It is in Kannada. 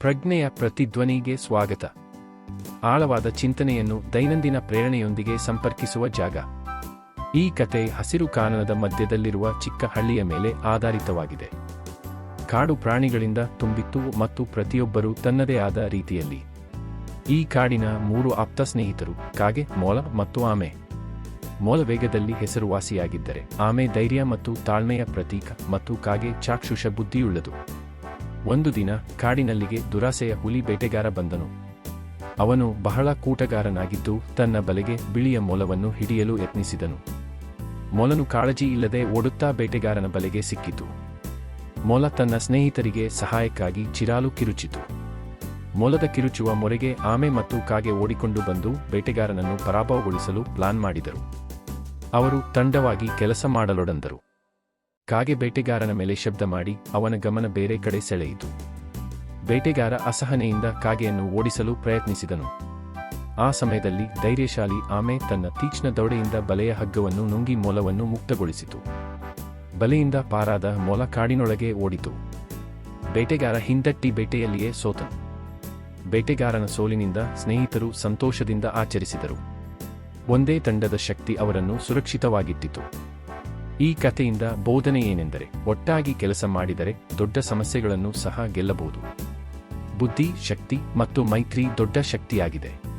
ಪ್ರಜ್ಞೆಯ ಪ್ರತಿಧ್ವನಿಗೆ ಸ್ವಾಗತ. ಆಳವಾದ ಚಿಂತನೆಯನ್ನು ದೈನಂದಿನ ಪ್ರೇರಣೆಯೊಂದಿಗೆ ಸಂಪರ್ಕಿಸುವ ಜಾಗ. ಈ ಕತೆ ಹಸಿರು ಕಾನನದ ಮಧ್ಯದಲ್ಲಿರುವ ಚಿಕ್ಕ ಹಳ್ಳಿಯ ಮೇಲೆ ಆಧಾರಿತವಾಗಿದೆ. ಕಾಡು ಪ್ರಾಣಿಗಳಿಂದ ತುಂಬಿತ್ತು ಮತ್ತು ಪ್ರತಿಯೊಬ್ಬರೂ ತನ್ನದೇ ಆದ ರೀತಿಯಲ್ಲಿ. ಈ ಕಾಡಿನ ಮೂರು ಆಪ್ತ ಸ್ನೇಹಿತರು, ಕಾಗೆ, ಮೊಲ ಮತ್ತು ಆಮೆ. ಮೊಲ ವೇಗದಲ್ಲಿ ಹೆಸರುವಾಸಿಯಾಗಿದ್ದರೆ, ಆಮೆ ಧೈರ್ಯ ಮತ್ತು ತಾಳ್ಮೆಯ ಪ್ರತೀಕ ಮತ್ತು ಕಾಗೆ ಚಾಕ್ಷುಷ ಬುದ್ಧಿಯುಳ್ಳದು. ಒಂದು ದಿನ ಕಾಡಿನಲ್ಲಿಗೆ ದುರಾಸೆಯ ಹುಲಿ ಬೇಟೆಗಾರ ಬಂದನು. ಅವನು ಬಹಳ ಕೂಟಗಾರನಾಗಿದ್ದು ತನ್ನ ಬಲೆಗೆ ಬಿಳಿಯ ಮೊಲವನ್ನು ಹಿಡಿಯಲು ಯತ್ನಿಸಿದನು. ಮೊಲನು ಕಾಳಜಿ ಇಲ್ಲದೆ ಓಡುತ್ತಾ ಬೇಟೆಗಾರನ ಬಲೆಗೆ ಸಿಕ್ಕಿತು. ಮೊಲ ತನ್ನ ಸ್ನೇಹಿತರಿಗೆ ಸಹಾಯಕ್ಕಾಗಿ ಚಿರಾಲು ಕಿರುಚಿತು. ಮೊಲದ ಕಿರುಚುವ ಮೊರೆಗೆ ಆಮೆ ಮತ್ತು ಕಾಗೆ ಓಡಿಕೊಂಡು ಬಂದು ಬೇಟೆಗಾರನನ್ನು ಪರಾಭವಗೊಳಿಸಲು ಪ್ಲಾನ್ ಮಾಡಿದರು. ಅವರು ತಂಡವಾಗಿ ಕೆಲಸ ಮಾಡಲೊಡಂದರು. ಕಾಗೆ ಬೇಟೆಗಾರನ ಮೇಲೆ ಶಬ್ದ ಮಾಡಿ ಅವನ ಗಮನ ಬೇರೆ ಕಡೆ ಸೆಳೆಯಿತು. ಬೇಟೆಗಾರ ಅಸಹನೆಯಿಂದ ಕಾಗೆಯನ್ನು ಓಡಿಸಲು ಪ್ರಯತ್ನಿಸಿದನು. ಆ ಸಮಯದಲ್ಲಿ ಧೈರ್ಯಶಾಲಿ ಆಮೆ ತನ್ನ ತೀಕ್ಷ್ಣ ದೌಡೆಯಿಂದ ಬಲೆಯ ಹಗ್ಗವನ್ನು ನುಂಗಿ ಮೊಲವನ್ನು ಮುಕ್ತಗೊಳಿಸಿತು. ಬಲೆಯಿಂದ ಪಾರಾದ ಮೊಲ ಕಾಡಿನೊಳಗೆ ಓಡಿತು. ಬೇಟೆಗಾರ ಹಿಂದಟ್ಟಿ ಬೇಟೆಯಲ್ಲಿಯೇ ಸೋತನು. ಬೇಟೆಗಾರನ ಸೋಲಿನಿಂದ ಸ್ನೇಹಿತರು ಸಂತೋಷದಿಂದ ಆಚರಿಸಿದರು. ಒಂದೇ ತಂಡದ ಶಕ್ತಿ ಅವರನ್ನು ಸುರಕ್ಷಿತವಾಗಿಟ್ಟಿತು. ಈ ಕಥೆಯಿಂದ ಬೋಧನೆ ಏನೆಂದರೆ ಒಟ್ಟಾಗಿ ಕೆಲಸ ಮಾಡಿದರೆ ದೊಡ್ಡ ಸಮಸ್ಯೆಗಳನ್ನು ಸಹ ಗೆಲ್ಲಬಹುದು. ಬುದ್ಧಿ, ಶಕ್ತಿ ಮತ್ತು ಮೈತ್ರಿ ದೊಡ್ಡ ಶಕ್ತಿಯಾಗಿದೆ.